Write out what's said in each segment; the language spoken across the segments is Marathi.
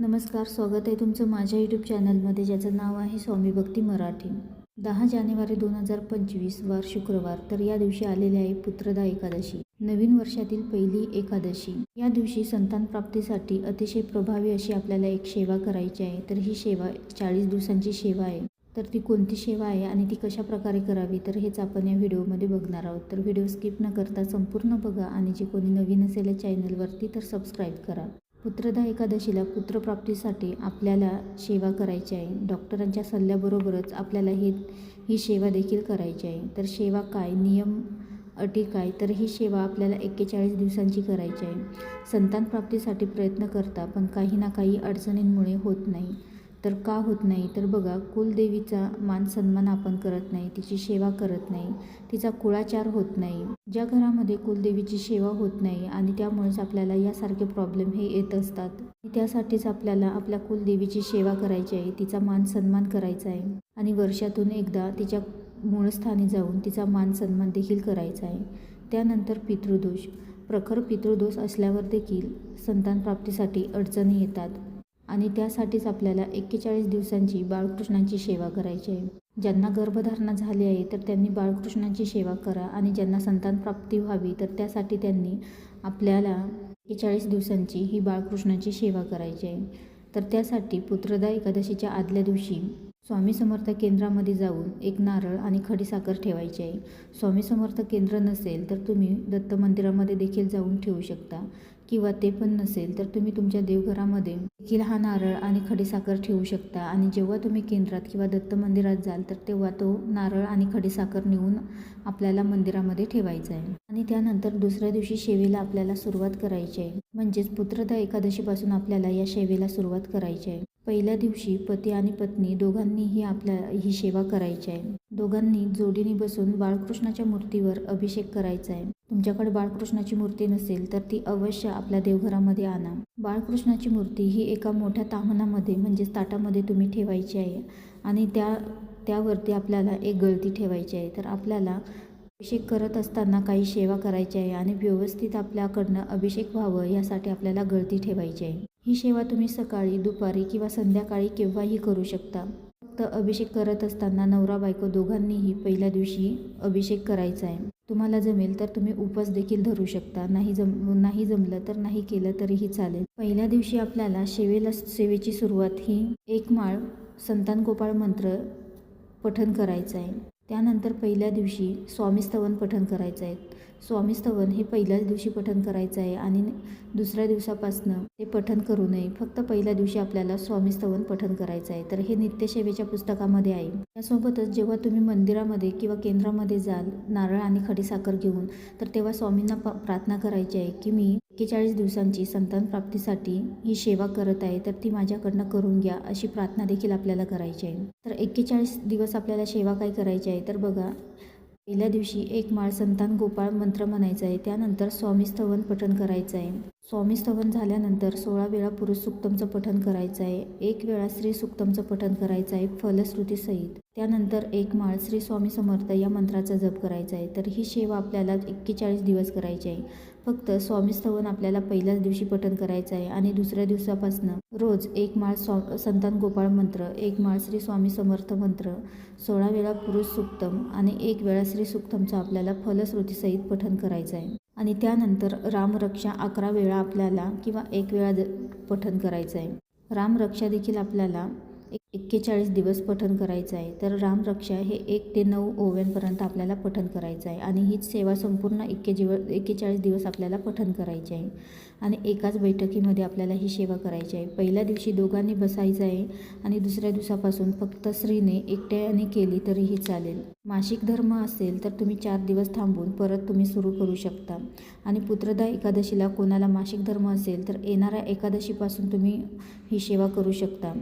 नमस्कार स्वागत आहे तुमचं माझ्या यूट्यूब चॅनलमध्ये ज्याचं नाव आहे स्वामी भक्ती मराठी. दहा जानेवारी दोन हजार पंचवीस वार शुक्रवार तर या दिवशी आलेली आहे पुत्रदा एकादशी नवीन वर्षातील पहिली एकादशी. या दिवशी संतान प्राप्तीसाठी अतिशय प्रभावी अशी आपल्याला एक सेवा करायची आहे तर ही सेवा चाळीस दिवसांची सेवा आहे. तर ती कोणती सेवा आहे आणि ती कशा प्रकारे करावी तर हेच आपण या व्हिडिओमध्ये बघणार आहोत. तर व्हिडिओ स्किप न करता संपूर्ण बघा आणि जे कोणी नवीन असेल या चॅनलवरती तर सबस्क्राईब करा. पुत्रदा एकादशीला पुत्रप्राप्तीसाठी आपल्याला सेवा करायची आहे. डॉक्टरांच्या सल्ल्याबरोबरच आपल्याला हे ही सेवा देखील करायची आहे. तर सेवा काय? नियम अटी काय? तर ही सेवा आपल्याला एक्केचाळीस दिवसांची करायची आहे. संतान प्राप्तीसाठी प्रयत्न करता पण काही ना काही अडचणींमुळे होत नाही. तर का होत नाही? तर बघा कुलदेवीचा मान सन्मान आपण करत नाही तिची सेवा करत नाही तिचा कुळाचार होत नाही. ज्या घरामध्ये कुलदेवीची सेवा होत नाही आणि त्यामुळेच आपल्याला यासारखे प्रॉब्लेम हे येत असतात. त्यासाठीच आपल्याला आपल्या कुलदेवीची सेवा करायची आहे तिचा मान सन्मान करायचा आहे. आणि वर्षातून एकदा तिच्या मूळस्थानी जाऊन तिचा मान सन्मान देखील करायचा आहे. त्यानंतर पितृदोष. प्रखर पितृदोष असल्यावर देखील संतान प्राप्तीसाठी अडचणी येतात. आणि त्यासाठीच आपल्याला एक्केचाळीस दिवसांची बाळकृष्णांची सेवा करायची आहे. ज्यांना गर्भधारणा झाली आहे तर त्यांनी बाळकृष्णांची सेवा करा आणि ज्यांना संतान प्राप्ती व्हावी तर त्यासाठी त्यांनी आपल्याला एक्केचाळीस दिवसांची ही बाळकृष्णाची सेवा करायची आहे. तर त्यासाठी पुत्रदा एकादशीच्या आदल्या दिवशी स्वामी समर्थ केंद्रामध्ये जाऊन एक नारळ आणि खडीसाखर ठेवायची आहे. स्वामी समर्थ केंद्र नसेल तर तुम्ही दत्त मंदिरामध्ये देखील जाऊन ठेवू शकता. किंवा ते पण नसेल तर तुम्ही तुमच्या देवघरामध्ये देखील हा नारळ आणि खडीसाखर ठेवू शकता. आणि जेव्हा तुम्ही केंद्रात किंवा दत्त मंदिरात जाल तर तेव्हा तो नारळ आणि खडीसाखर नेऊन आपल्याला मंदिरामध्ये ठेवायचा आहे. आणि त्यानंतर दुसऱ्या दिवशी शेवेला आपल्याला सुरुवात करायची आहे. म्हणजेच पुत्रदा एकादशीपासून आपल्याला या शेवेला सुरुवात करायची आहे. पहिल्या दिवशी पती आणि पत्नी दोघांनीही आपल्या ही सेवा करायची आहे. दोघांनी जोडीने बसून बाळकृष्णाच्या मूर्तीवर अभिषेक करायचा आहे. तुमच्याकडे बाळकृष्णाची मूर्ती नसेल तर ती अवश्य आपल्या देवघरामध्ये आणा. बाळकृष्णाची मूर्ती ही एका मोठ्या तामणामध्ये म्हणजेच ताटामध्ये तुम्ही ठेवायची आहे आणि त्या त्यावरती आपल्याला एक गळती ठेवायची आहे. तर आपल्याला अभिषेक करत असताना काही सेवा करायची आहे आणि व्यवस्थित आपल्याकडनं अभिषेक व्हावं यासाठी आपल्याला गळती ठेवायची आहे. ही सेवा तुम्ही सकाळी दुपारी किंवा संध्याकाळी केव्हाही करू शकता. फक्त अभिषेक करत असताना नवरा बायको दोघांनीही पहिल्या दिवशी अभिषेक करायचा आहे. तुम्हाला जमेल तर तुम्ही उपवास देखील धरू शकता. नाही जम नाही जमलं तर नाही केलं तरीही चालेल. पहिल्या दिवशी आपल्याला सेवेला सेवेची सुरुवात ही एक माळ संतान गोपाळ मंत्र पठण करायचं आहे. त्यानंतर पहिल्या दिवशी स्वामीस्तवन पठण करायचं आहे. स्वामीस्तवन हे पहिल्याच दिवशी पठण करायचं आहे आणि दुसऱ्या दिवसापासनं ते पठण करू नये. फक्त पहिल्या दिवशी आपल्याला स्वामीस्तवन पठण करायचं आहे. तर हे नित्यसेवेच्या पुस्तकामध्ये आहे. त्यासोबतच जेव्हा तुम्ही मंदिरामध्ये किंवा केंद्रामध्ये जाल नारळ आणि खडीसाखर घेऊन तर तेव्हा स्वामींना प प्रार्थना करायची आहे की मी एक्केचाळीस दिवसांची संतान प्राप्तीसाठी ही सेवा करत आहे तर ती माझ्याकडनं करून घ्या अशी प्रार्थना देखील आपल्याला करायची आहे. तर एक्केचाळीस दिवस आपल्याला सेवा काय करायची आहे? तर बघा पहिल्या दिवशी एक माळ संतान गोपाळ मंत्र म्हणायचा आहे त्यानंतर स्वामी स्तवन पठण करायचं आहे स्वामी स्तवन झाल्यानंतर सोळा वेळा पुरुष सुक्तमचं पठण करायचं आहे एक वेळा श्री सुक्तमचं पठण करायचं आहे फलश्रुतीसहित त्यानंतर एक माळ श्री स्वामी समर्थ या मंत्राचा जप करायचा आहे तर ही सेवा आपल्याला एक्केचाळीस दिवस करायची आहे. फक्त स्वामीस्थवन आपल्याला पहिल्याच दिवशी पठण करायचं आहे आणि दुसऱ्या दिवसापासनं रोज एक माळ स्वा संतान गोपाळ मंत्र एक माळ श्री स्वामी समर्थ मंत्र सोळा वेळा पुरुष सुक्तम आणि एक वेळा श्री सुक्तमचं आपल्याला फलश्रुतीसहित पठण करायचं आहे. आणि त्यानंतर रामरक्षा अकरा वेळा आपल्याला किंवा एक वेळा द पठण करायचं आहे. रामरक्षा देखील आपल्याला एक्केचाळीस दिवस पठण करायचं आहे. तर रामरक्षा हे एक ते नऊ ओव्यांपर्यंत आपल्याला पठण करायचं आहे. आणि हीच सेवा संपूर्ण एक्के जीव एक्केचाळीस दिवस आपल्याला पठण करायचे आहे. आणि एकाच बैठकीमध्ये आपल्याला ही सेवा करायची आहे. पहिल्या दिवशी दोघांनी बसायचं आहे आणि दुसऱ्या दिवसापासून फक्त स्त्रीने एकट्याने केली तरीही चालेल. मासिक धर्म असेल तर तुम्ही चार दिवस थांबून परत तुम्ही सुरू करू शकता. आणि पुत्रदा एकादशीला कोणाला मासिक धर्म असेल तर येणाऱ्या एकादशीपासून तुम्ही ही सेवा करू शकता.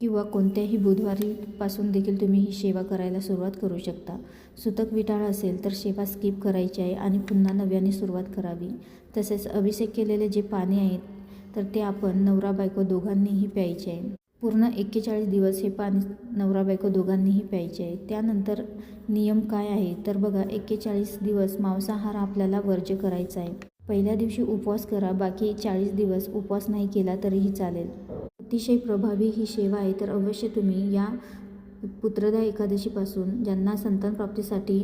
किंवा कोणत्याही बुधवारीपासून देखील तुम्ही ही सेवा करायला सुरुवात करू शकता. सुतक विटाळ असेल तर सेवा स्किप करायची आहे आणि पुन्हा नव्याने सुरुवात करावी. तसेच अभिषेक केलेले जे पाणी आहेत तर ते आपण नवरा बायको दोघांनीही प्यायचे आहे. पूर्ण एक्केचाळीस दिवस हे पाणी नवरा बायको दोघांनीही प्यायचे आहे. त्यानंतर नियम काय आहे? तर बघा एक्केचाळीस दिवस मांसाहार आपल्याला वर्ज्य करायचा आहे. पहिल्या दिवशी उपवास करा बाकी चाळीस दिवस उपवास नाही केला तरीही चालेल. अतिशय प्रभावी ही सेवा आहे तर अवश्य तुम्ही या पुत्रदा एकादशीपासून ज्यांना संतान प्राप्तीसाठी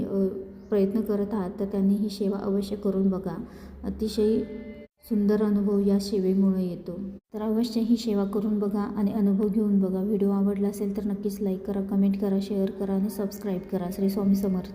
प्रयत्न करत आहात तर त्यांनी ही सेवा अवश्य करून बघा. अतिशय सुंदर अनुभव या सेवेमुळे येतो. तर अवश्य ही सेवा करून बघा आणि अनुभव घेऊन बघा. व्हिडिओ आवडला असेल तर नक्कीच लाईक करा कमेंट करा शेअर करा आणि सबस्क्राईब करा. श्री स्वामी समर्थ.